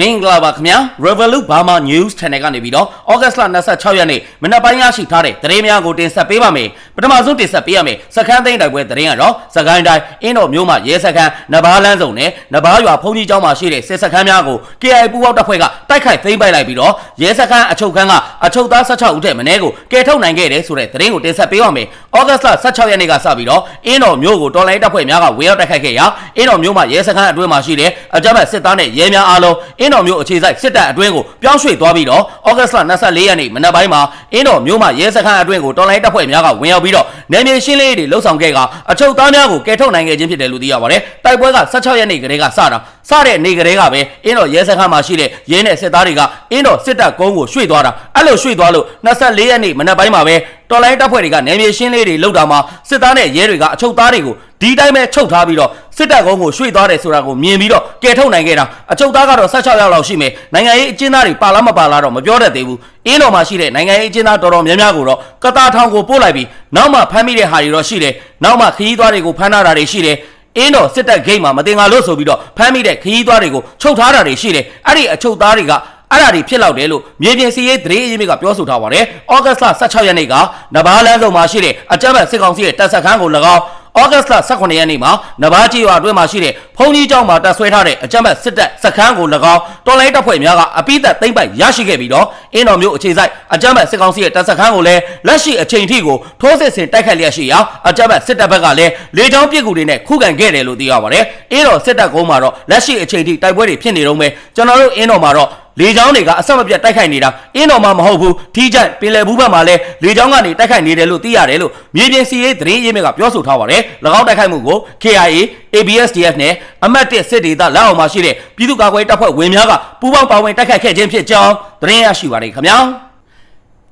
မင်္ဂလာပါခင်ဗျာ Revolut Burma News Channel ကနေပြီးတော့ August လ26ရက်နေ့မနက်ပိုင်းရရှိထားတဲ့သတင်းများကိုတင်ဆက်ပေးပါမယ်ပထမဆုံးတင်ဆက်ပေးရမယ်စခန်းသိမ်းတိုက်ပွဲသတင်းကတော့စကိုင်းတိုင်းအင်းတော်မြို့မှာရဲစခန်းနဘားလန်းစုံနဲ့နဘားရွာဖုန်ကြီးကျောင်းမှာရှိတဲ့စစ်စခန်းများကို KI ပူးပေါင်းတပ်ဖွဲ့ကတိုက်ခိုက်သိမ်းပိုက်လိုက်ပြီးတော့ရဲစခန်းအချုပ်ခန်းကအချုပ်သား16ဦးထက်မနည်းကိုကယ်ထုတ်နိုင်ခဲ့တယ်ဆိုတဲ့သတင်းကိုတင်ဆက်ပေးပါမယ် August 16ရက်နေ့ကစပြီးတော့အင်းတော်မြို့ကိုတော်လိုင်းတပ်ဖွဲ့များကဝေရောက်တိုက်ခိုက်ခဲ့ရာအင်းတော်မြို့မှာရဲစခန်းအတွင်းမှာရှိတဲ့အကြမ်းဖက်စစ်သားနဲ့ရဲများအားလုံးအင်းတော်မြို့အခြေစိုက်စစ်တပ်အတွင်းကိုပြောင်းရွှေ့သွားပြီးတော့ဩဂတ်စ်လ24ရက်နေ့မနက်ပိုင်းမှာအင်းတော်မြို့မှာရဲစခန်းအတွင်းကိုတော်လိုင်းတပ်ဖွဲ့များကဝင်ရောက်ပြီးတော့နယ်မြေရှင်းလင်းရေးတွေလှုပ်ဆောင်ခဲ့ကအချုပ်သားများကိုကယ်ထုတ်နိုင်ခဲ့ခြင်းဖြစ်တယ်လို့သိရပါတယ်။တိုက်ပွဲက16ရက်နေ့ကလေးကစတာစတဲ့နေ့ကလေးကပဲအင်းတော်ရဲစခန်းမှာရှိတဲ့ရဲနဲ့စစ်သားတွေကအင်းတော်စစ်တပ်ကုန်းကိုရွှေ့သွားတာအဲ့လိုရွှေ့သွားလို့24ရက်နေ့မနက်ပိုင်းမှာပဲ တော်လိုင်းတပ်ဖွဲ့တွေကနယ်မြေရှင်းလင်းရေးတွေလှုပ်တာမှာစစ်သားနဲ့ရဲတွေကအချုပ်သားတွေကိုဒီတိုင်းပဲချုပ်ထားပြီးတော့စစ်တပ်ကုန်းကိုရွှေ့သွားတယ်ဆိုတာကိုမြင်ပြီးတော့ကယ်ထုတ်နိုင်ခဲ့တာအချုပ်သားကတော့16ယောက်လောက်ရှိမယ်နိုင်ငံရေးအကျဉ်းသားတွေပါလားမပါလားတော့မပြောတတ်သေးဘူးအင်းတော်မှာရှိတဲ့နိုင်ငံရေးအကျဉ်းသားတော်တော်များများကိုတော့ကတာထောင်ကိုပို့လိုက်ပြီးနောက်မှဖမ်းမိတဲ့ဟာတွေတော့ရှိတယ်နောက်မှခရီးသွားတွေကိုဖမ်းထားတာတွေရှိတယ်အင်းတော်စစ်တပ်ဂိတ်မှာမတင်ကားလို့ဆိုပြီးတော့ဖမ်းမိတဲ့ခရီးသွားတွေကိုချုပ်ထားတာတွေရှိတယ်အဲ့ဒီအချုပ်သားတွေက အဲ့ဒါတွေဖြစ်လောက်တယ်လို့မြေပြင်စီရေးသတင်းအရင်းမြစ်ကပြောဆိုထားပါတယ်။ဩဂတ်စ်လ16ရက်နေ့ကနဘားလန်းစုံမှာရှိတဲ့အကြမ်းဖက်စစ်ကောင်စီရဲ့တပ်ဆက်ခန်းကို၎င်းဩဂတ်စ်လ18ရက်နေ့မှာနဘားကြီးရွာအတွင်းမှာရှိတဲ့ဖုန်ကြီးကျောင်းမှာတပ်ဆွဲထားတဲ့အကြမ်းဖက်စစ်တပ်စခန်းကို၎င်းတော်လိုင်းတပ်ဖွဲ့များကအပိသက်သိမ့်ပိုက်ရရှိခဲ့ပြီးတော့အင်းတော်မျိုးအခြေစိုက်အကြမ်းဖက်စစ်ကောင်စီရဲ့တပ်စခန်းကိုလည်းလက်ရှိအချိန်ထိကိုထိုးစစ်ဆင်တိုက်ခတ်လျက်ရှိရာအကြမ်းဖက်စစ်တပ်ဘက်ကလည်းလေကြောင်းပစ်ကူတွေနဲ့ခုခံခဲ့တယ်လို့သိရပါတယ်။အင်းတော်စစ်တပ်ကုန်းမှာတော့လက်ရှိအချိန်ထိတိုက်ပွဲတွေဖြစ်နေတော့မယ်ကျွန်တော်တို့အင်းတော်မှာတော့ လေချောင်းတွေကအဆက်မပြတ်တိုက်ခိုက်နေတာအင်းတော်မှာမဟုတ်ဘူးထီးကျန်ပင်လယ်ဘူးဘက်မှာလည်းလေချောင်းကနေတိုက်ခိုက်နေတယ်လို့သိရတယ်လို့မြေပြင်စီရေးသတင်းရေးမြစ်ကပြောဆိုထားပါတယ်၎င်းတိုက်ခိုက်မှုကို KIA ABSDF နဲ့အမတ်တစ်စစ်ဒေသလက်အောက်မှာရှိတဲ့ပြည်သူ့ကာကွယ်တပ်ဖွဲ့ဝင်များကပူးပေါင်းပါဝင်တိုက်ခိုက်ခဲ့ခြင်းဖြစ်ကြောင်းသတင်းရရှိပါတယ်ခင်ဗျာ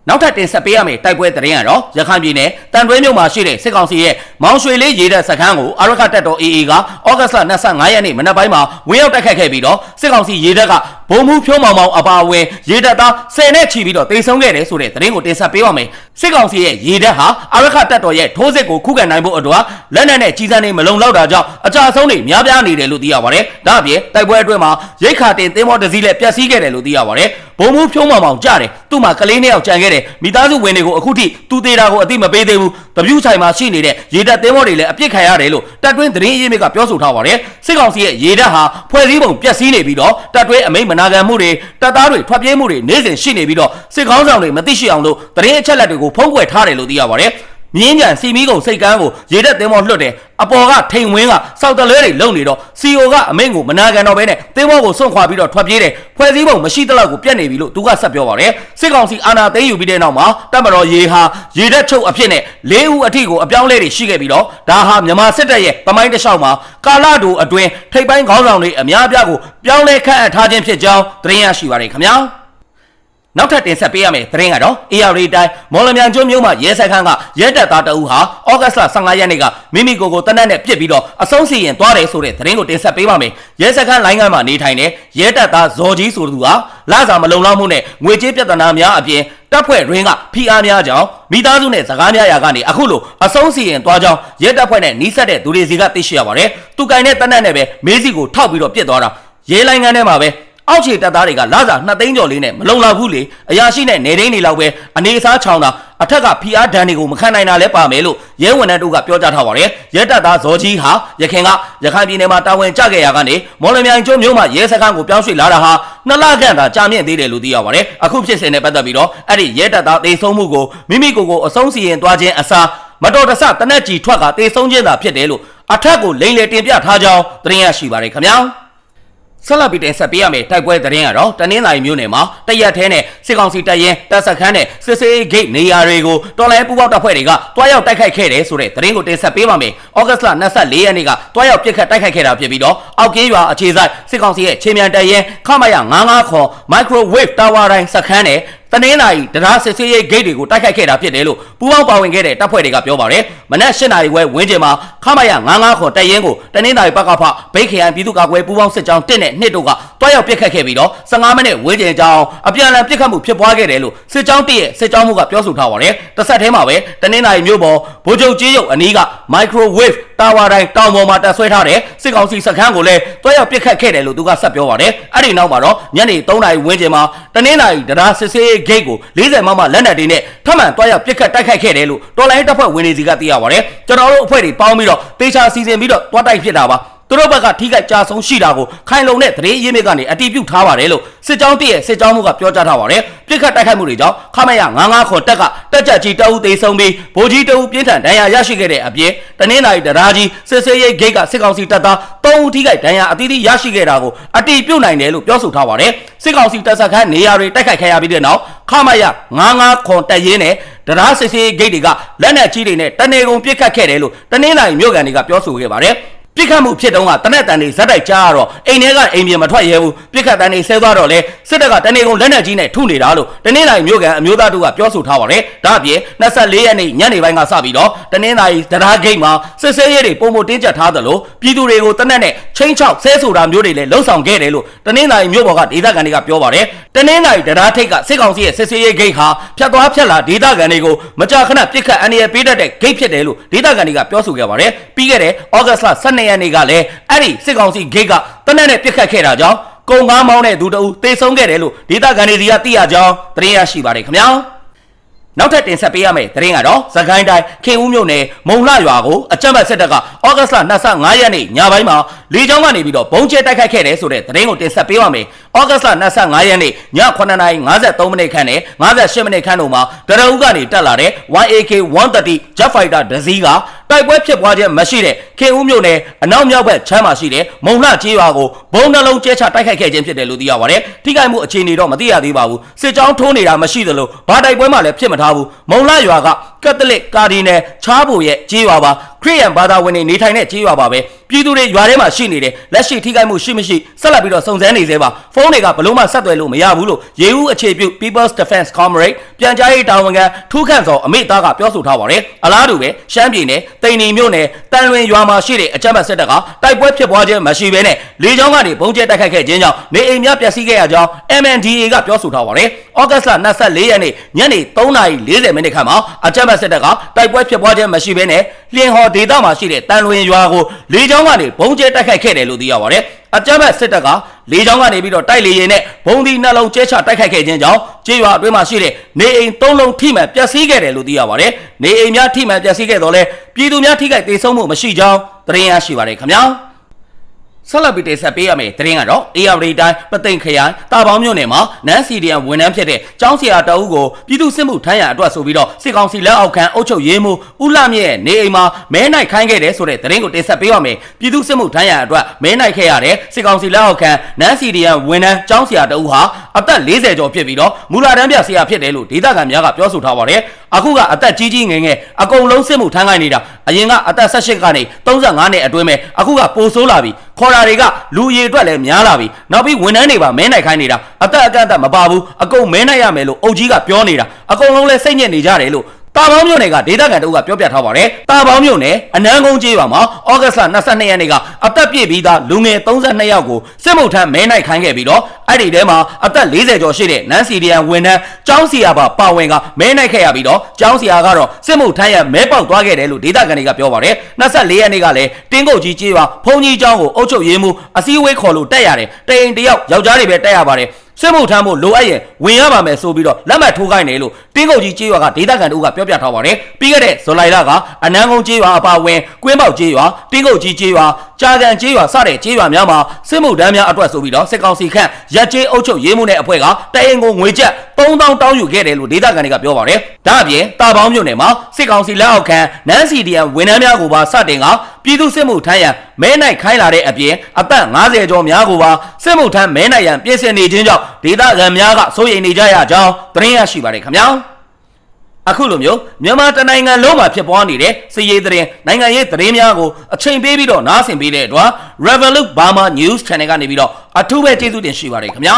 နောက်ထပ်တင်ဆက်ပေးရမယ့်တိုက်ပွဲသတင်းကတော့ရခိုင်ပြည်နယ်တန်တွဲမြို့မှာရှိတဲ့စစ်ကောင်စီရဲ့မောင်ရွှေလေးရေတပ်စခန်းကိုအာရခတပ်တော် AA ကဩဂတ်စ်လ25ရက်နေ့မနက်ပိုင်းမှာဝင်ရောက်တိုက်ခိုက်ခဲ့ပြီးတော့စစ်ကောင်စီရေတပ်က ဘုံမှုဖြိုးမောင်မောင်အပါအဝင်ရေတပ်သား10နဲ့ချီပြီးတော့တိတ်ဆုံးခဲ့တယ်ဆိုတဲ့သတင်းကိုတင်ဆက်ပေးပါမယ်စစ်ကောင်စီရဲ့ရေတပ်ဟာအာရခတပ်တော်ရဲ့ထိုးစစ်ကိုခုခံနိုင်ဖို့အတွက်လက်နက်နဲ့ကြီးစံတွေမလုံလောက်တာကြောင့်အကြအဆုံးတွေများပြားနေတယ်လို့သိရပါတယ်ဒါအပြင်တိုက်ပွဲအတွင်းမှာရိတ်ခါတင်သင်းမောတစ်စီးလည်းပျက်စီးခဲ့တယ်လို့သိရပါတယ်ဘုံမှုဖြိုးမောင်မောင်ကြားတယ်သူ့မှာကလေးနှစ်ယောက်ကြံခဲ့တယ်မိသားစုဝင်တွေကိုအခုထိသူသေးတာကိုအသိမပေးသေးဘူးတပြူးဆိုင်မှာရှိနေတဲ့ရေတပ်သင်းမောတွေလည်းအပြစ်ခံရတယ်လို့တပ်တွင်းသတင်းအရင်းမြစ်ကပြောဆိုထားပါတယ်စစ်ကောင်စီရဲ့ရေတပ်ဟာဖွဲ့စည်းပုံပျက်စီးနေပြီးတော့တပ်တွင်းအမိန့်မနာခံမှုတွေတပ်သားတွေထွက်ပြေးမှုတွေနေ့စဉ်ရှိနေပြီးတော့စစ်ကောင်းဆောင်တွေမသိရှိအောင်လို့သတင်းအချက်အလက်တွေကိုဖုံးကွယ်ထားတယ်လို့သိရပါတယ် မြင်းကြံစီမီးကုံစိတ်ကန်းကိုရေတက်သင်းမောလွှတ်တယ်အပေါ်ကထိန်ဝင်းကစောက်တလဲတွေလုံနေတော့စီအိုကအမိန့်ကိုမနာခံတော့ဘဲနဲ့သင်းမောကိုစွန့်ခွာပြီးတော့ထွက်ပြေးတယ်ဖွဲ့စည်းပုံမရှိတလောက်ကိုပြတ်နေပြီလို့သူကဆက်ပြောပါတယ်စစ်ကောင်စီအာဏာသိမ်းယူပြီးတဲ့နောက်မှာတပ်မတော်ရေဟာရေတက်ချုပ်အဖြစ်နဲ့၄ဦးအထိကိုအပြောင်းလဲတွေရှိခဲ့ပြီးတော့ဒါဟာမြန်မာစစ်တပ်ရဲ့ပမိုင်းတစ်လျှောက်မှာကာလတူအတွင်းထိပ်ပိုင်းခေါင်းဆောင်တွေအများအပြားကိုပြောင်းလဲခန့်အပ်ထားခြင်းဖြစ်ကြောင်းသတင်းရရှိပါတယ်ခင်ဗျာ နောက်ထပ်တင်ဆက်ပေးရမယ့်သတင်းကတော့ AR တိုင်းမော်လမြိုင်ကျွန်းမြို့မှာရဲစခန်းကရဲတပ်သားတအူးဟာဩဂတ်စ်လ15ရက်နေ့ကမိမိကိုယ်ကိုတနက်နဲ့ပြစ်ပြီးတော့အဆုံးစီရင်သွားတယ်ဆိုတဲ့သတင်းကိုတင်ဆက်ပေးပါမယ်။ရဲစခန်းလိုင်းကမ်းမှာနေထိုင်တဲ့ရဲတပ်သားဇော်ကြီးဆိုသူဟာလစာမလုံလောက်မှုနဲ့ငွေကြေးပြဿနာများအပြင်တပ်ဖွဲ့ရင်းကဖိအားများကြောင်းမိသားစုနဲ့စကားများရာကနေအခုလိုအဆုံးစီရင်သွားကြောင်းရဲတပ်ဖွဲ့နဲ့နှီးဆက်တဲ့သူတွေစီကသိရှိရပါတယ်။သူကင်တဲ့တနက်နဲ့ပဲမေးစီကိုထောက်ပြီးတော့ပြစ်သွားတာရဲလိုင်းကမ်းထဲမှာပဲ အောက်ခြေတပ်သားတွေကလာစာ2သိန်းကျော်လေးနဲ့မလုံလောက်ဘူးလေအရာရှိနဲ့နေသိန်းတွေလောက်ပဲအနေအစားချောင်းတာအထက်ကဖီအားဒဏ်တွေကိုမခံနိုင်တာလဲပါမယ်လို့ရဲဝန်ထမ်းတို့ကပြောကြားထားပါတယ်ရဲတပ်သားဇော်ကြီးဟာရခင်ကရခိုင်ပြည်နယ်မှာတာဝန်ကျခဲ့ရာကနေမော်လမြိုင်ကျွန်းမြို့မှာရဲစခန်းကိုပြောင်းရွှေ့လာတာဟာနှစ်လခန့်သာကြာမြင့်သေးတယ်လို့သိရပါတယ်အခုဖြစ်စဉ်နဲ့ပတ်သက်ပြီးတော့အဲ့ဒီရဲတပ်သားသေဆုံးမှုကိုမိမိကိုယ်ကိုအဆုံးစီရင်သွားခြင်းအစားမတော်တဆတနက်ကြီးထွက်ကသေဆုံးခြင်းသာဖြစ်တယ်လို့အထက်ကိုလိမ့်လေတင်ပြထားကြောင်းသတင်းရရှိပါတယ်ခင်ဗျာ ဆက်လက်ပြီးတင်ဆက်ပေးရမယ့်တိုက်ပွဲသတင်းကတော့တနင်္လာရီမြို့နယ်မှာတရက်ထဲနဲ့စစ်ကောင်စီတပ်ရင်တပ်စခန်းနဲ့စစ်စေးဂိတ်နေရာတွေကိုတော်လိုင်းပူပေါက်တပ်ဖွဲ့တွေကတွားရောက်တိုက်ခိုက်ခဲ့တယ်ဆိုတဲ့သတင်းကိုတင်ဆက်ပေးပါမယ်။ဩဂတ်စ်လ24ရက်နေ့ကတွားရောက်ပစ်ခတ်တိုက်ခိုက်ခဲ့တာဖြစ်ပြီးတော့အောက်ကင်းရွာအခြေစိုက်စစ်ကောင်စီရဲ့ချင်းမြန်တပ်ရင်ခမရ99ခေါ် microwave tower တိုင်းစခန်းနဲ့ တနင်္လာရီတရားစစ်ဆေးရေးဂိတ်တွေကိုတိုက်ခိုက်ခဲ့တာဖြစ်တယ်လို့ပူးပေါင်းပါဝင်ခဲ့တဲ့တပ်ဖွဲ့တွေကပြောပါတယ်။မနက်၈နာရီဝဲဝင်းကျင်မှာခမရ99ခေါ်တပ်ရင်ကိုတနင်္လာရီဘက်ကဖဘိတ်ခရိုင်ပြည်သူ့ကာကွယ်ပူးပေါင်းစစ်ကြောင်း1နဲ့2တို့ကတွားရောက်ပစ်ခတ်ခဲ့ပြီးတော့15မိနစ်ဝင်းကျင်ကြောင်းအပြန်အလှန်ပစ်ခတ်မှုဖြစ်ပွားခဲ့တယ်လို့စစ်ကြောင်း1ရဲ့စစ်ကြောင်းမှုကပြောဆိုထားပါတယ်။တစ်ဆက်တည်းမှာပဲတနင်္လာရီမြို့ပေါ်ဗိုလ်ချုပ်ကြီးရုပ်အနီးက microwave တာဝါတိုင်းတောင်ပေါ်မှာတက်ဆွဲထားတဲ့စစ်ကောင်စီစခန်းကိုလည်းတွဲရောက်ပစ်ခတ်ခဲ့တယ်လို့သူကဆက်ပြောပါတယ်အဲ့ဒီနောက်မှာတော့ညနေ3နာရီဝန်းကျင်မှာတနင်္လာရီတရားစစ်ဆေးဂိတ်ကို40မမလက်နက်တွေနဲ့ထပ်မံတွဲရောက်ပစ်ခတ်တိုက်ခိုက်ခဲ့တယ်လို့တော်လိုင်းတပ်ဖွဲ့ဝင်တွေစီကသိရပါတယ်ကျွန်တော်တို့အဖွဲ့တွေပေါင်းပြီးတော့တေချာစီစဉ်ပြီးတော့တွားတိုက်ဖြစ်တာပါ သူတို့ဘက်ကထိခိုက်ကြဆုံးရှိတာကိုခိုင်လုံတဲ့သတင်းရင်းမြစ်ကနေအတီးပြုတ်ထားပါတယ်လို့စစ်ကြောင်းတည့်ရဲ့စစ်ကြောင်းမှုကပြောကြားထားပါတယ်ပြစ်ခတ်တိုက်ခိုက်မှုတွေကြောင့်ခမရ99ခွန်တက်ကတက်ကြကြီးတအုပ်သေးဆုံးပြီးဗိုလ်ကြီးတအုပ်ပြင်းထန်ဒဏ်ရာရရှိခဲ့တဲ့အပြင်တနင်္လာရီတရားကြီးစစ်စေးရိတ်ဂိတ်ကစစ်ကောင်စီတပ်သား3ဦးထိခိုက်ဒဏ်ရာအသီးသီးရရှိခဲ့တာကိုအတီးပြုတ်နိုင်တယ်လို့ပြောဆိုထားပါတယ်စစ်ကောင်စီတပ်စခန်းနေရာတွေတိုက်ခိုက်ခဲ့ရပြီးတဲ့နောက်ခမရ99ခွန်တက်ရင်းနဲ့တရားစစ်စေးဂိတ်တွေကလက်နက်ကြီးတွေနဲ့တနေကုန်ပြစ်ခတ်ခဲ့တယ်လို့တနင်္လာရီမြို့ကန်တွေကပြောဆိုခဲ့ပါတယ် ပြစ်ခတ်မှုဖြစ်တုန်းကတနက်တန်တွေဇက်တိုက်ကြားရတော့အိမ်ထဲကအိမ်ပြင်မထွက်ရဲဘူးပြစ်ခတ်တန်တွေဆဲသွားတော့လေစစ်တပ်ကတနေကုန်လက်နက်ကြီးနဲ့ထုနေတာလို့တနင်္လာရီမြို့ကန်အမျိုးသားတို့ကပြောဆိုထားပါတယ်ဒါအပြင်24ရက်နေ့ညနေပိုင်းကစပြီးတော့တနင်္လာရီတရားဂိတ်မှာစစ်ဆေးရေးတွေပုံမတင်းကျပ်ထားသလိုပြည်သူတွေကိုတနက်နဲ့ချင်းချောက်ဆဲဆိုတာမျိုးတွေလည်းလှုံ့ဆော်ခဲ့တယ်လို့တနင်္လာရီမြို့ပေါ်ကဒေသခံတွေကပြောပါတယ်တနင်္လာရီတရားထိတ်ကစစ်ကောင်စီရဲ့စစ်ဆေးရေးဂိတ်ဟာဖြတ်သွားဖြတ်လာဒေသခံတွေကိုမကြာခဏပြစ်ခတ်အန္တရာယ်ပေးတတ်တဲ့ဂိတ်ဖြစ်တယ်လို့ဒေသခံတွေကပြောဆိုခဲ့ပါတယ်ပြီးခဲ့တဲ့ဩဂတ်စ်လ12ရက်နေ့ကလည်းအဲ့ဒီစစ်ကောင်စီဂိတ်ကတနက်နဲ့ပြစ်ခတ်ခဲ့တာကြောင့်ကုံကားမောင်းတဲ့သူတအူတေဆုံးခဲ့တယ်လို့ဒေသခံတွေစီကသိရကြောင်းသတင်းရရှိပါတယ်ခင်ဗျာနောက်ထပ်တင်ဆက်ပေးရမယ့်သတင်းကတော့သခိုင်းတိုင်းခင်ဦးမြို့နယ်မုံလှရွာကိုအကြမ်းဖက်စစ်တပ်ကဩဂတ်စ်လ25ရက်နေ့ညပိုင်းမှာလေကြောင်းကနေပြီးတော့ဘုံကျဲတိုက်ခိုက်ခဲ့တယ်ဆိုတဲ့သတင်းကိုတင်ဆက်ပေးပါမယ်။ ဩဂတ်စ်လ25ရက်နေ့ည9:53မိနစ်ခန့်နဲ့58မိနစ်ခန့်တို့မှာတရအုပ်ကနေတက်လာတဲ့ 1AK 130 Jet Fighter ဒဇီးကတိုက်ပွဲဖြစ်ပွားခြင်းမရှိတဲ့ခင်ဦးမြို့နယ်အနောက်မြောက်ဘက်ချမ်းမှာရှိတဲ့မုံလှကျေးရွာကိုဘုံနှလုံးကျဲချတိုက်ခိုက်ခဲ့ခြင်းဖြစ်တယ်လို့သိရပါတယ်။ထိခိုက်မှုအခြေအနေတော့မသိရသေးပါဘူး။စစ်ကြောင်းထိုးနေတာမရှိသလိုဘာတိုက်ပွဲမှလည်းဖြစ်မထားဘူး။မုံလှရွာကကက်သလစ်ကာဒီနယ်ချားဘူရဲ့ကျေးရွာပါခရစ်ယာန်ဘာသာဝင်တွေနေထိုင်တဲ့ကျေးရွာပါပဲပြည်သူတွေရွာထဲမှာရှိနေတယ်လက်ရှိထိခိုက်မှုရှိမရှိဆက်လက်ပြီးတော့စုံစမ်းနေသေးပါဖုန်းတွေကဘလို့မှဆက်သွယ်လို့မရဘူးလို့ရေဦးအခြေပြု People's Defense Comrade ပြန်ကြားရေးတာဝန်ခံထူးခန့်စောအမိသားကပြောဆိုထားပါတယ်အလားတူပဲရှမ်းပြည်နယ်တိန်နီမြို့နယ်တန်လွင်ရွာမှာရှိတဲ့အကြမ်းဖက်စစ်တပ်ကတိုက်ပွဲဖြစ်ပွားခြင်းမရှိဘဲနဲ့လေကြောင်းကနေဘုံကျဲတိုက်ခိုက်ခဲ့ခြင်းကြောင့်နေအိမ်များပျက်စီးခဲ့ရကြောင်း MNDAA ကပြောဆိုထားပါတယ် ဩဂတ်စ်လ24ရက်နေ့ညနေ3:40မိနစ်ခန့်မှာအကြမ်းဖက်စစ်တပ်ကတိုက်ပွဲဖြစ်ပွားခြင်းမရှိဘဲနဲ့လျင်ဟော်ဒေသမှာရှိတဲ့တန်လွင်ရွာကိုလေကြောင်းကနေဘုံကျဲတိုက်ခိုက်ခဲ့တယ်လို့သိရပါတယ်။အကြမ်းဖက်စစ်တပ်ကလေကြောင်းကနေပြီးတော့တိုက်လေရင်နဲ့ဘုံဒီနှလုံးကျဲချတိုက်ခိုက်ခဲ့ခြင်းကြောင့်ကျေးရွာအတွင်းမှာရှိတဲ့နေအိမ်၃လုံးထိမှန်ပျက်စီးခဲ့တယ်လို့သိရပါတယ်။နေအိမ်များထိမှန်ပျက်စီးခဲ့တော့လဲပြည်သူများထိခိုက်ဒေဆုံးမှုမရှိကြောင်းသတင်းရရှိပါတယ်ခင်ဗျာ။ ဆက်လက်ပြီးတင်ဆက်ပေးရမယ့်သတင်းကတော့ AR တိုင်းပသိမ်ခရိုင်တာပေါင်းမြို့နယ်မှာနန်းစီဒီယန်ဝန်ထမ်းဖြစ်တဲ့ကျောင်းဆရာတအုပ်ကိုပြည်သူ့စစ်မှုထမ်းရန်အတွက်ဆိုပြီးတော့စစ်ကောင်စီလက်အောက်ခံအုပ်ချုပ်ရေးမှူးဦးလှမြင့်ရဲ့နေအိမ်မှာမဲနိုင်ခိုင်းခဲ့တယ်ဆိုတဲ့သတင်းကိုတင်ဆက်ပေးရမယ်ပြည်သူ့စစ်မှုထမ်းရန်အတွက်မဲနိုင်ခဲ့ရတဲ့စစ်ကောင်စီလက်အောက်ခံနန်းစီဒီယန်ဝန်ထမ်းကျောင်းဆရာတအုပ်ဟာအသက်40ကျော်ဖြစ်ပြီးတော့မူလာတန်းပြဆရာဖြစ်တယ်လို့ဒေသခံများကပြောဆိုထားပါတယ် အခုကအသက်ကြီးကြီးငယ်ငယ်အကုန်လုံးစစ်မှုထမ်းခိုင်းနေတာအရင်ကအသက်18ကနေ35နှစ်အတွင်းပဲအခုကပိုဆိုးလာပြီခေါ်တာတွေကလူရည်အတွက်လည်းများလာပြီနောက်ပြီးဝန်ထမ်းတွေပါမဲနိုင်ခိုင်းနေတာအသက်အကန့်အသတ်မပါဘူးအကုန်မဲနိုင်ရမယ်လို့အုပ်ကြီးကပြောနေတာအကုန်လုံးလဲစိတ်ညစ်နေကြတယ်လို့ တာပေါင်းမြို့နယ်ကဒေသခံတို့ကပြောပြထားပါတယ်။တာပေါင်းမြို့နယ်အနန်းကုန်းကျေးရွာမှာဩဂတ်လ22ရက်နေ့ကအသက်ပြည့်ပြီးသားလူငယ်32ယောက်ကိုစစ်မှုထမ်းမဲနိုင်ခိုင်းခဲ့ပြီးတော့အဲ့ဒီထဲမှာအသက်40ကျော်ရှိတဲ့နန်းစီဒီယန်ဝန်ထမ်းကျောင်းစီယာပါပါဝင်ကမဲနိုင်ခဲ့ရပြီးတော့ကျောင်းစီယာကတော့စစ်မှုထမ်းရမဲပေါက်သွားခဲ့တယ်လို့ဒေသခံတွေကပြောပါတယ်။24ရက်နေ့ကလည်းတင်းကုတ်ကြီးကျေးရွာဖုန်ကြီးကျောင်းကိုအုပ်ချုပ်ရေးမှူးအစည်းအဝေးခေါ်လို့တက်ရတယ်။တအိမ်တယောက်ယောက်ျားတွေပဲတက်ရပါတယ်။ စစ်မှုထမ်းဖို့လိုအပ်ရင်ဝင်ရပါမယ်ဆိုပြီးတော့လက်မှတ်ထိုးခိုင်းတယ်လို့တင်းကုတ်ကြီးကျေးရွာကဒေသခံတို့ကပြောပြထားပါတယ်ပြီးခဲ့တဲ့ဇူလိုင်လကအနန်းကုန်းကျေးရွာအပါအဝင်ကွင်းပေါက်ကျေးရွာတင်းကုတ်ကြီးကျေးရွာကြာကန်ကျေးရွာစတဲ့ကျေးရွာများမှာစစ်မှုထမ်းများအတွက်ဆိုပြီးတော့စစ်ကောင်စီခန့်ရက်ကျေးအုပ်ချုပ်ရေးမှုနဲ့အဖွဲ့ကတအိမ်ကိုငွေကျပ်3000တောင်းယူခဲ့တယ်လို့ဒေသခံတွေကပြောပါတယ်ဒါအပြင်တာပေါင်းမြို့နယ်မှာစစ်ကောင်စီလက်အောက်ခံနန်းစီဒီယန်ဝန်ထမ်းများကိုပါစတင်ကပြည်သူစစ်မှုထမ်းရန်မဲနိုင်ခိုင်းလာတဲ့အပြင်အသက်50ကျော်များကိုပါစစ်မှုထမ်းမဲနိုင်ရန်ပြင်ဆင်နေခြင်းကြောင့်ဒေသခံများကစိုးရိမ်နေကြရကြောင်းသတင်းရရှိပါတယ်ခင်ဗျာအခုလိုမျိုးမြန်မာတနိုင်ငံလုံးမှာဖြစ်ပွားနေတဲ့စီးရေးသတင်းနိုင်ငံရေးသတင်းများကိုအချိန်ပေးပြီးတော့နားဆင်ပေးတဲ့အတွက် Revolut Burma News Channel ကနေပြီးတော့အထူးပဲကျေးဇူးတင်ရှိပါတယ်ခင်ဗျာ